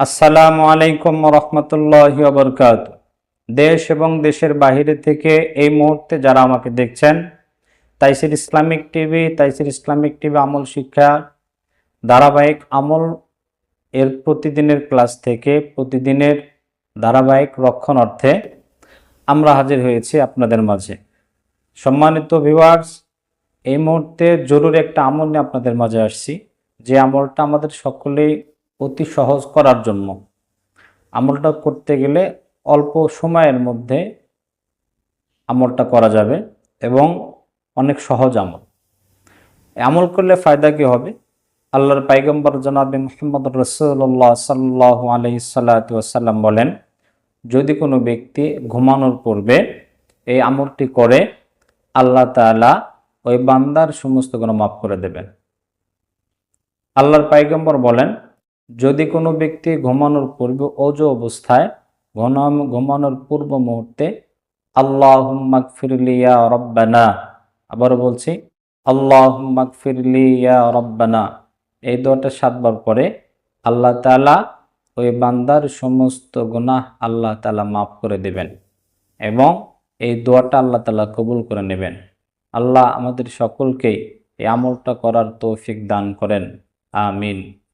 আসসালামু আলাইকুম রহমতুল্লাহ বরকাত দেশ এবং দেশের বাইরে থেকে এই মুহূর্তে যারা আমাকে দেখছেন, Taisir Islamic TV, Taisir Islamic TV আমল শিক্ষা ধারাবাহিক আমল এর প্রতিদিনের ক্লাস থেকে প্রতিদিনের ধারাবাহিক রক্ষণার্থে আমরা হাজির হয়েছি আপনাদের মাঝে। সম্মানিত ভিউয়ার্স এই মুহূর্তে জরুরি একটা আমল নিয়ে আপনাদের মাঝে আসছি। যে আমলটা আমাদের সকলেই অতি সহজ করার জন্য। আমলটা করতে গেলে অল্প সময়ের মধ্যে আমলটা করা যাবে এবং অনেক সহজ আমল। আমল করলে ফায়দা কি হবে? আল্লাহর পাইগম্বর জনাবি মোহাম্মদ রসুল্লাহ সাল্লাহ আলহি সাল্লাম বলেন, যদি কোনো ব্যক্তি ঘুমানোর পূর্বে এই আমলটি করে, আল্লাহ তাআলা ওই বান্দার সমস্ত গুণ মাফ করে দেবেন। আল্লাহর পাইগম্বর বলেন যদি কোনো ব্যক্তি ঘুমানোর পূর্বে অজ অবস্থায় ঘন- ঘুমানোর পূর্ব মুহূর্তে আল্লাহ ফিরলিয়া রব্বানা আবার বলছি আল্লাহ ফিরলিয়া রব্বানা এই দোয়াটা সাতবার পরে আল্লাহ তাআলা ওই বান্দার সমস্ত গুনাহ আল্লাহ তালা মাফ করে দেবেন এবং এই দোয়াটা আল্লাহ তাআলা কবুল করে নেবেন। আল্লাহ আমাদের সকলকেই এই আমলটা করার তৌফিক দান করেন। আমিন।